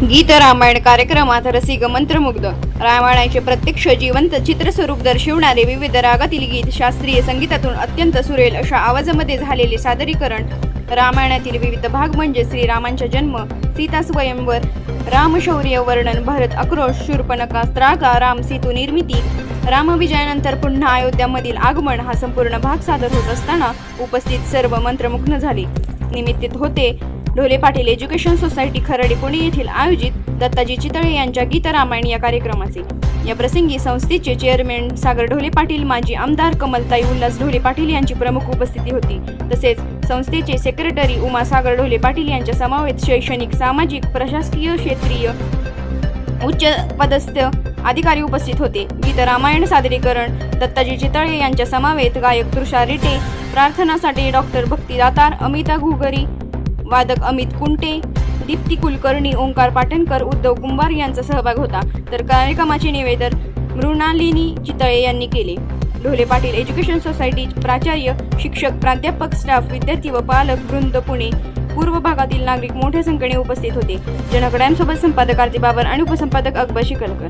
गीत रामायण कार्यक्रमात रसिक मंत्रमुग्ध. रामायणाचे प्रत्यक्ष जिवंत चित्रस्वरूप दर्शवणारे विविध रागातील गीत शास्त्रीय संगीतातून अत्यंत सुरेल अशा आवाजामध्ये झालेले सादरीकरण. रामायणातील विविध भाग म्हणजे श्रीरामांचा जन्म सीता स्वयंवर रामशौर्य वर्णन भरत आक्रोश शूर्पणका त्रागा राम सेतू निर्मिती. रामविजयानंतर पुन्हा अयोध्यामधील आगमन हा संपूर्ण भाग सादर होत असताना उपस्थित सर्व मंत्रमुग्न झाले. निमित्त होते ढोले पाटील एज्युकेशन सोसायटी खराडी पुणे येथील आयोजित दत्ताजी चितळे यांच्या गीतरामायण या कार्यक्रमाचे. या प्रसंगी संस्थेचे चेअरमॅन सागर ढोले पाटील माजी आमदार कमलताई उल्हास ढोले पाटील यांची प्रमुख उपस्थिती होती. तसेच संस्थेचे सेक्रेटरी उमा सागर ढोले पाटील यांच्या समावेत शैक्षणिक सामाजिक प्रशासकीय क्षेत्रीय उच्च पदस्थ अधिकारी उपस्थित होते. गीत रामायण सादरीकरण दत्ताजी चितळे यांच्या समावेत गायक तुषार रिटे प्रार्थनासाठी डॉक्टर भक्ती दातार अमिता घुगरी वादक अमित कुंटे दीप्ती कुलकर्णी ओंकार पाटणकर उद्धव कुंभार यांचा सहभाग होता. तर कार्यक्रमाचे निवेदन मृणालिनी चितळे यांनी केले. ढोले पाटील एज्युकेशन सोसायटी प्राचार्य शिक्षक प्राध्यापक स्टाफ विद्यार्थी व पालक वृंद पुणे पूर्व भागातील नागरिक मोठ्या संख्येने उपस्थित होते. जनकड्यांसोबत संपादक आरती बाबर आणि उपसंपादक अकबर शिकलकर.